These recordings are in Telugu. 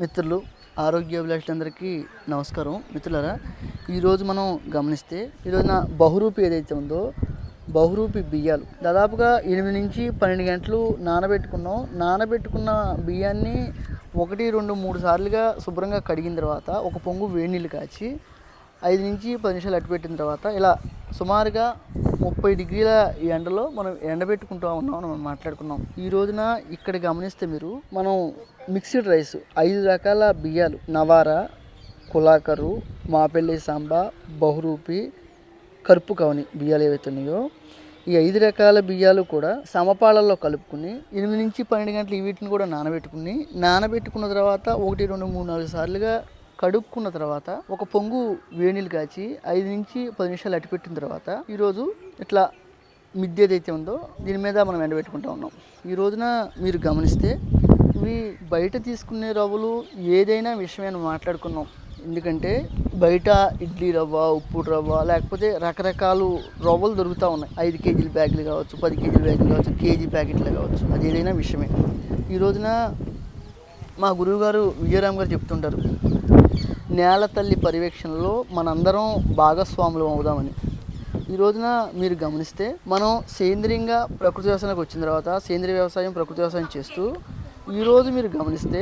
మిత్రులు ఆరోగ్య అభిలాషులందరికీ నమస్కారం. మిత్రులారా ఈరోజు మనం గమనిస్తే ఈరోజున బహురూపి ఏదైతే ఉందో బహురూపి బియ్యాలు. దాదాపుగా ఎనిమిది నుంచి పన్నెండు గంటలు నానబెట్టుకున్నాం. నానబెట్టుకున్న బియ్యాన్ని ఒకటి రెండు మూడు సార్లుగా శుభ్రంగా కడిగిన తర్వాత ఒక పొంగు వేడి నీళ్ళు కాచి ఐదు నుంచి పది నిమిషాలు అట్టు పెట్టిన తర్వాత ఇలా సుమారుగా ముప్పై డిగ్రీల ఎండలో మనం ఎండబెట్టుకుంటూ ఉన్నాం అని మనం మాట్లాడుకున్నాం. ఈ రోజున ఇక్కడ గమనిస్తే మీరు మనం మిక్స్డ్ రైస్ ఐదు రకాల బియ్యాలు నవారా కులాకరు మాపెల్లి సాంబా బహురూపి కరుపు కవని బియ్యాలు ఏవైతే ఉన్నాయో ఈ ఐదు రకాల బియ్యాలు కూడా సమపాళల్లో కలుపుకుని ఎనిమిది నుంచి పన్నెండు గంటలు వీటిని కూడా నానబెట్టుకుని నానబెట్టుకున్న తర్వాత ఒకటి రెండు మూడు నాలుగు సార్లుగా కడుక్కున్న తర్వాత ఒక పొంగు వేణీలు కాచి ఐదు నుంచి పది నిమిషాలు అట్టిపెట్టిన తర్వాత ఈరోజు ఇట్లా మిద్దె ఏదైతే ఉందో దీని మీద మనం ఎండబెట్టుకుంటా ఉన్నాం. ఈ రోజున మీరు గమనిస్తే ఇవి బయట తీసుకునే రవ్వలు ఏదైనా విషయమైన మాట్లాడుకున్నాం. ఎందుకంటే బయట ఇడ్లీ రవ్వ ఉప్పు రవ్వ లేకపోతే రకరకాలు రవ్వలు దొరుకుతూ ఉన్నాయి. ఐదు కేజీల బ్యాగులు కావచ్చు పది కేజీల బ్యాగులు కావచ్చు కేజీ ప్యాకెట్లు కావచ్చు అది ఏదైనా విషయమే. ఈ రోజున మా గురువుగారు విజయరామ్ గారు చెప్తుంటారు నేల తల్లి పర్యవేక్షణలో మనందరం భాగస్వాములు అవుదామని. ఈ రోజున మీరు గమనిస్తే మనం సేంద్రియంగా ప్రకృతి వ్యవసాయానికి వచ్చిన తర్వాత సేంద్రియ వ్యవసాయం ప్రకృతి వ్యవసాయం చేస్తూ ఈరోజు మీరు గమనిస్తే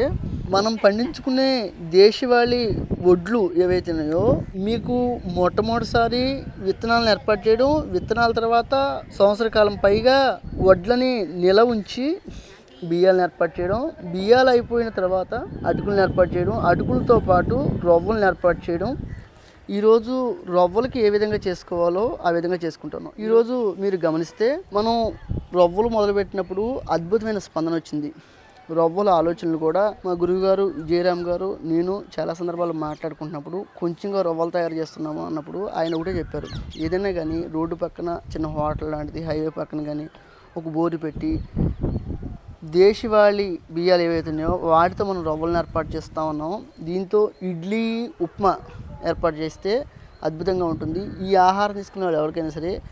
మనం పండించుకునే దేశవాళీ వడ్లు ఏవైతే ఉన్నాయో మీకు మొట్టమొదటిసారి విత్తనాలను ఏర్పాటు చేయడం విత్తనాల తర్వాత సంవత్సర కాలం పైగా వడ్లని నిల ఉంచి బియ్యాలను ఏర్పాటు చేయడం బియ్యాలు అయిపోయిన తర్వాత అటుకులను ఏర్పాటు చేయడం అటుకులతో పాటు రవ్వలను ఏర్పాటు చేయడం. ఈరోజు రవ్వలకి ఏ విధంగా చేసుకోవాలో ఆ విధంగా చేసుకుంటాను ఈరోజు మీరు గమనిస్తే మనం రవ్వలు మొదలుపెట్టినప్పుడు అద్భుతమైన స్పందన వచ్చింది. రవ్వల ఆలోచనలు కూడా మా గురువు గారు జయరామ్ గారు నేను చాలా సందర్భాలు మాట్లాడుకుంటున్నప్పుడు కొంచెంగా రవ్వలు తయారు చేస్తున్నాము అన్నప్పుడు ఆయన ఒకటే చెప్పారు. ఏదైనా కానీ రోడ్డు పక్కన చిన్న హోటల్ లాంటిది హైవే పక్కన కానీ ఒక బోరు పెట్టి దేశవాళీ బియ్యాలు ఏవైతే ఉన్నాయో వాటితో మనం రవ్వలను ఏర్పాటు చేస్తూ ఉన్నాం. దీంతో ఇడ్లీ ఉప్మా ఏర్పాటు చేస్తే అద్భుతంగా ఉంటుంది. ఈ ఆహారం తీసుకునే వాళ్ళు ఎవరికైనా సరే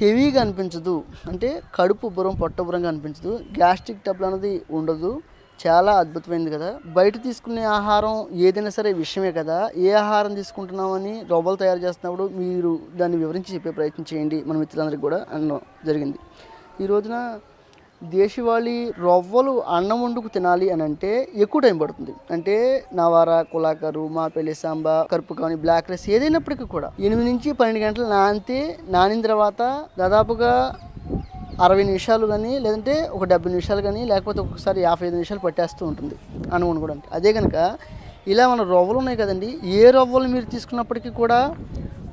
హెవీగా అనిపించదు. అంటే కడుపు ఉబ్బరం పొట్టబురంగా అనిపించదు. గ్యాస్ట్రిక్ టబ్లు అనేది ఉండదు. చాలా అద్భుతమైనది కదా. బయట తీసుకునే ఆహారం ఏదైనా సరే విషయమే కదా. ఏ ఆహారం తీసుకుంటున్నామని రవ్వలు తయారు చేస్తున్నప్పుడు మీరు దాన్ని వివరించి చెప్పే ప్రయత్నం చేయండి. మన మిత్రులందరికీ కూడా అనడం జరిగింది. ఈ రోజున దేశవాళీ రవ్వలు అన్నం వండుకు తినాలి అని అంటే ఎక్కువ టైం పడుతుంది. అంటే నవారా కులాకరు మాపెల్లి సాంబా కరుపు కానీ బ్లాక్ రైస్ ఏదైనప్పటికీ కూడా ఎనిమిది నుంచి పన్నెండు గంటలు నానితే నానిన తర్వాత దాదాపుగా అరవై నిమిషాలు కానీ లేదంటే ఒక డెబ్బై నిమిషాలు కానీ లేకపోతే ఒక్కొక్కసారి యాభై ఐదు నిమిషాలు పట్టేస్తూ ఉంటుంది అన్నం వండుకోవడానికి. అదే కనుక ఇలా మన రవ్వలు ఉన్నాయి కదండి ఏ రవ్వలు మీరు తీసుకున్నప్పటికీ కూడా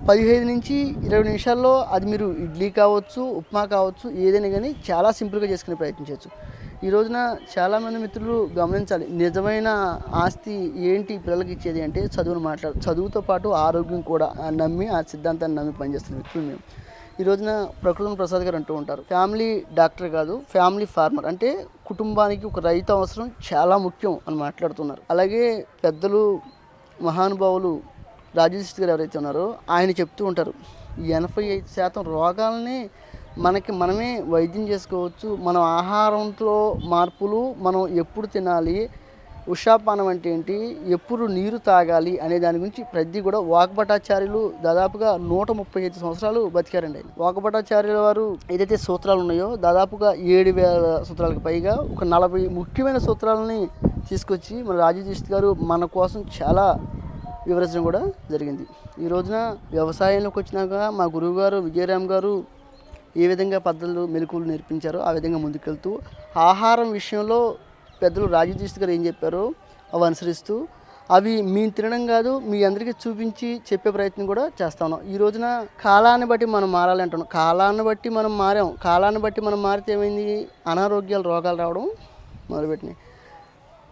పదిహేను నుంచి ఇరవై నిమిషాల్లో అది మీరు ఇడ్లీ కావచ్చు ఉప్మా కావచ్చు ఏదైనా కానీ చాలా సింపుల్గా చేసుకునే ప్రయత్నించవచ్చు ఈ రోజున చాలామంది మిత్రులు గమనించాలి నిజమైన ఆస్తి ఏంటి పిల్లలకి ఇచ్చేది అంటే చదువును మాట్లాడు చదువుతో పాటు ఆరోగ్యం కూడా నమ్మి ఆ సిద్ధాంతాన్ని నమ్మి పనిచేస్తున్న వ్యక్తులు మేము. ఈ రోజున ప్రకృతి ప్రసాద్ గారు అంటూ ఉంటారు ఫ్యామిలీ డాక్టర్ కాదు ఫ్యామిలీ ఫార్మర్ అంటే కుటుంబానికి ఒక రైతు అవసరం చాలా ముఖ్యం అని మాట్లాడుతున్నారు. అలాగే పెద్దలు మహానుభావులు రాజేష్ గారు ఎవరైతే ఉన్నారో ఆయన చెప్తూ ఉంటారు ఎనభై ఐదు శాతం రోగాలని మనకి మనమే వైద్యం చేసుకోవచ్చు మన ఆహారంలో మార్పులు మనం ఎప్పుడు తినాలి ఉషాపానం అంటే ఏంటి ఎప్పుడు నీరు తాగాలి అనే దాని గురించి ప్రతి కూడా వాకభటాచార్యులు దాదాపుగా నూట ముప్పై ఐదు సంవత్సరాలు బతికారండి ఆయన. వాకభటాచార్యుల వారు ఏదైతే సూత్రాలు ఉన్నాయో దాదాపుగా ఏడు వేల సూత్రాలకు పైగా ఒక నలభై ముఖ్యమైన సూత్రాలని తీసుకొచ్చి మన రాజేష్ గారు మన కోసం చాలా వివరించడం కూడా జరిగింది. ఈ రోజున వ్యవసాయంలోకి వచ్చినాక మా గురువు గారు విజయరామ్ గారు ఏ విధంగా పద్ధతులు మెలకువలు నేర్పించారో ఆ విధంగా ముందుకెళ్తూ ఆహారం విషయంలో పెద్దలు రాజీవ్ గారు ఏం చెప్పారో అవి అనుసరిస్తూ అవి మేము తినడం కాదు మీ అందరికీ చూపించి చెప్పే ప్రయత్నం కూడా చేస్తా ఉన్నాం. ఈ రోజున కాలాన్ని బట్టి మనం మారాలి అంటున్నాం కాలాన్ని బట్టి మనం మారాం. కాలాన్ని బట్టి మనం మారితే ఏమైంది? అనారోగ్యాలు రోగాలు రావడం మొదలుపెట్టినాయి.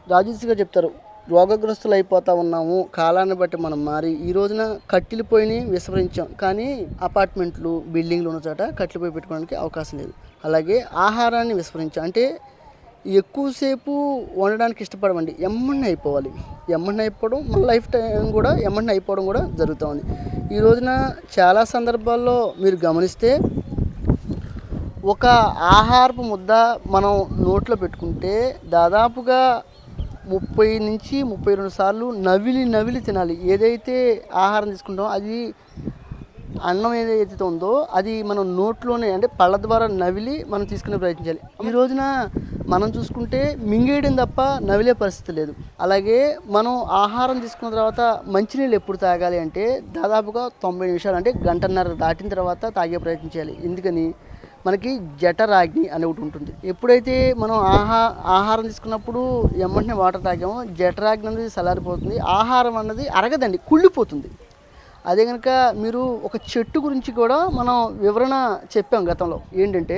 రాజేష్ గారు చెప్తారు రోగగ్రస్తులు అయిపోతా ఉన్నాము. కాలాన్ని బట్టి మనం మారి ఈ రోజున కట్టెలు పోయిని విస్మరించాం కానీ అపార్ట్మెంట్లు బిల్డింగ్లు ఉన్న చోట కట్టెలు పోయి పెట్టుకోవడానికి అవకాశం లేదు. అలాగే ఆహారాన్ని విస్మరించాం అంటే ఎక్కువసేపు వండడానికి ఇష్టపడమండి. ఎమ్మడిని అయిపోవాలి. ఎమ్మడిని అయిపోవడం మన లైఫ్ టైం కూడా ఎమ్మడిని అయిపోవడం కూడా జరుగుతూ ఉంది ఈ రోజున చాలా సందర్భాల్లో మీరు గమనిస్తే ఒక ఆహారపు ముద్ద మనం నోట్లో పెట్టుకుంటే దాదాపుగా ముప్పై నుంచి ముప్పై రెండు సార్లు నవిలి నవిలి తినాలి. ఏదైతే ఆహారం తీసుకుంటామో అది అన్నం ఏదైతే ఉందో అది మనం నోట్లోనే అంటే పళ్ళ ద్వారా నవిలి మనం తీసుకునే ప్రయత్నించాలి ఈ రోజున మనం చూసుకుంటే మింగేయడం తప్ప నవిలే పరిస్థితి లేదు. అలాగే మనం ఆహారం తీసుకున్న తర్వాత మంచినీళ్ళు ఎప్పుడు తాగాలి అంటే దాదాపుగా తొంభై నిమిషాలు అంటే గంటన్నర దాటిన తర్వాత తాగే ప్రయత్నం చేయాలి. ఎందుకని? మనకి జఠరాగ్ని అని ఒకటి ఉంటుంది. ఎప్పుడైతే మనం ఆహా ఆహారం తీసుకున్నప్పుడు ఎమ్మంటనే వాటర్ తాగామో జఠరాగ్ని అనేది చల్లారిపోతుంది ఆహారం అన్నది అరగదండి కుళ్ళిపోతుంది. అదే కనుక మీరు ఒక చెట్టు గురించి కూడా మనం వివరణ చెప్పాం గతంలో. ఏంటంటే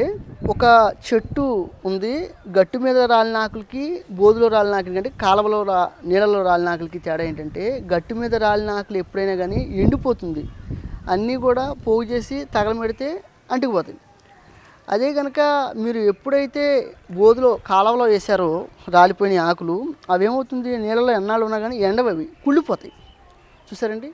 ఒక చెట్టు ఉంది గట్టు మీద రాలిన ఆకులకి బోధులో రాలిన ఆకులకి అంటే కాలువలో రా నీళ్ళలో రాలిన ఆకులకి తేడా ఏంటంటే గట్టు మీద రాలిన ఆకులు ఎప్పుడైనా కానీ ఎండిపోతుంది. అన్నీ కూడా పోగు చేసి తగలమెడితే అంటుకుపోతుంది అదే కనుక మీరు ఎప్పుడైతే బోధులో కాలవలో వేసారో రాలిపోయిన ఆకులు అవేమవుతుంది? నీళ్ళలో ఎన్నాళ్ళు ఉన్నా కానీ ఎండవి కుళ్ళిపోతాయి. చూసారండి?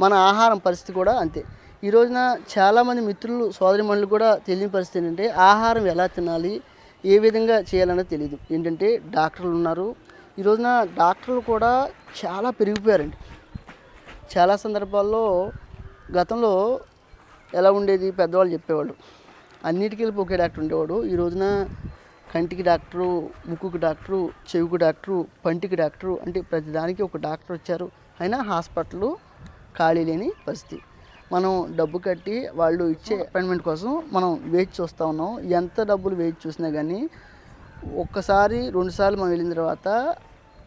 మన ఆహారం పరిస్థితి కూడా అంతే. ఈ రోజున చాలామంది మిత్రులు సోదరిమణులు కూడా తెలియని పరిస్థితి ఏంటంటే ఆహారం ఎలా తినాలి ఏ విధంగా చేయాలనేది తెలియదు ఏంటంటే డాక్టర్లు ఉన్నారు. ఈ రోజున డాక్టర్లు కూడా చాలా పెరిగిపోయారండి. చాలా సందర్భాల్లో గతంలో ఎలా ఉండేది? పెద్దవాళ్ళు చెప్పేవాళ్ళు. అన్నిటికీ వెళ్ళి ఒకే డాక్టర్ ఉండేవాడు. ఈ రోజున కంటికి డాక్టరు ముక్కుకి డాక్టరు చెవికి డాక్టరు పంటికి డాక్టరు అంటే ప్రతిదానికి ఒక డాక్టర్ వచ్చారు. అయినా హాస్పిటల్ ఖాళీ లేని పరిస్థితి. మనం డబ్బు కట్టి వాళ్ళు ఇచ్చే అపాయింట్మెంట్ కోసం మనం వేచి చూస్తూ ఉన్నాం. ఎంత డబ్బులు వేచి చూసినా కానీ ఒక్కసారి రెండుసార్లు మనం వెళ్ళిన తర్వాత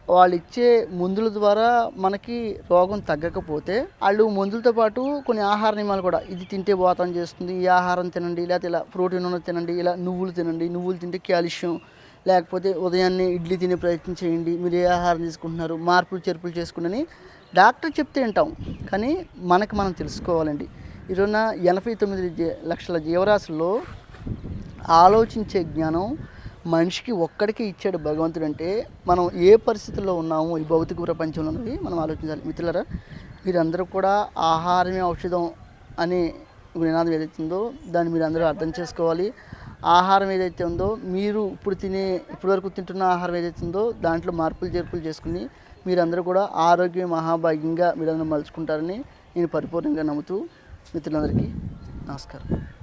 వాళ్ళు ఇచ్చే మందుల ద్వారా మనకి రోగం తగ్గకపోతే వాళ్ళు మందులతో పాటు కొన్ని ఆహార నియమాలు కూడా ఇది తింటే బోతం చేస్తుంది ఈ ఆహారం తినండి లేకపోతే ఇలా ప్రోటీన్ ఉన్నది తినండి ఇలా నువ్వులు తినండి నువ్వులు తింటే కాల్షియం లేకపోతే ఉదయాన్నే ఇడ్లీ తినే ప్రయత్నం చేయండి మీరు ఏ ఆహారం తీసుకుంటున్నారు మార్పులు చేర్పులు చేసుకుని డాక్టర్ చెప్తే వింటాం కానీ మనకు మనం తెలుసుకోవాలండి. ఈరోజున ఎనభై తొమ్మిది లక్షల జీవరాశుల్లో ఆలోచించే జ్ఞానం మనిషికి ఒక్కడికి ఇచ్చాడు భగవంతుడు అంటే మనం ఏ పరిస్థితుల్లో ఉన్నాము ఈ భౌతిక ప్రపంచంలో ఉన్నది మనం ఆలోచించాలి. మిత్రులరా మీరందరూ కూడా ఆహారమే ఔషధం అనే నినాదం ఏదైతే ఉందో దాన్ని మీరు అందరూ అర్థం చేసుకోవాలి. ఆహారం ఏదైతే ఉందో మీరు ఇప్పుడు తినే ఇప్పటివరకు తింటున్న ఆహారం ఏదైతే ఉందో దాంట్లో మార్పులు చేర్పులు చేసుకుని మీరందరూ కూడా ఆరోగ్య మహాభాగ్యంగా మీరందరూ మలుచుకుంటారని నేను పరిపూర్ణంగా నమ్ముతూ మిత్రులందరికీ నమస్కారం.